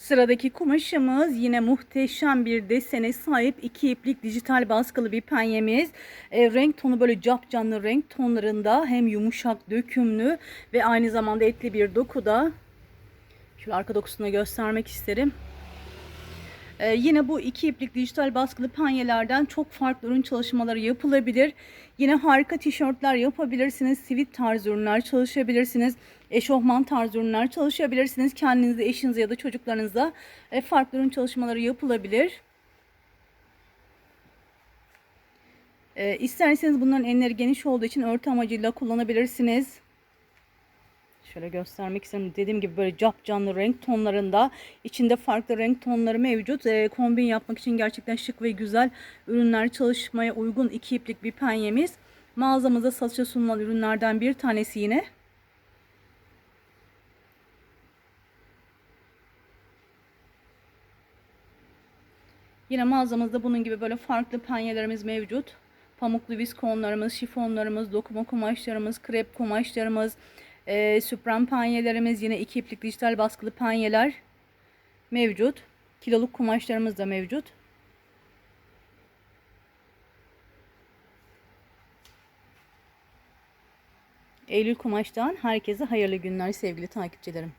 Sıradaki kumaşımız yine muhteşem bir desene sahip iki iplik dijital baskılı bir penyemiz. E, renk tonu böyle cap canlı renk tonlarında hem yumuşak dökümlü ve aynı zamanda etli bir dokuda. Şöyle arka dokusunu göstermek isterim. Ee, yine bu iki iplik dijital baskılı penyelerden çok farklı ürün çalışmaları yapılabilir. Yine harika tişörtler yapabilirsiniz. Sivit tarz ürünler çalışabilirsiniz. Eşofman tarz ürünler çalışabilirsiniz. Kendinize, eşinize ya da çocuklarınıza e, farklı ürün çalışmaları yapılabilir. E, isterseniz bunların enleri geniş olduğu için örtü amacıyla kullanabilirsiniz. Şöyle göstermek istedim. Dediğim gibi böyle cap canlı renk tonlarında. içinde farklı renk tonları mevcut. E, kombin yapmak için gerçekten şık ve güzel ürünler çalışmaya uygun iki iplik bir penyemiz. Mağazamızda satışa sunulan ürünlerden bir tanesi yine. Yine mağazamızda bunun gibi böyle farklı penyelerimiz mevcut. Pamuklu viskonlarımız, şifonlarımız, dokuma kumaşlarımız, krep kumaşlarımız, e, süpran penyelerimiz, yine iki iplik dijital baskılı penyeler mevcut. Kiloluk kumaşlarımız da mevcut. Eylül Kumaş'tan herkese hayırlı günler sevgili takipçilerim.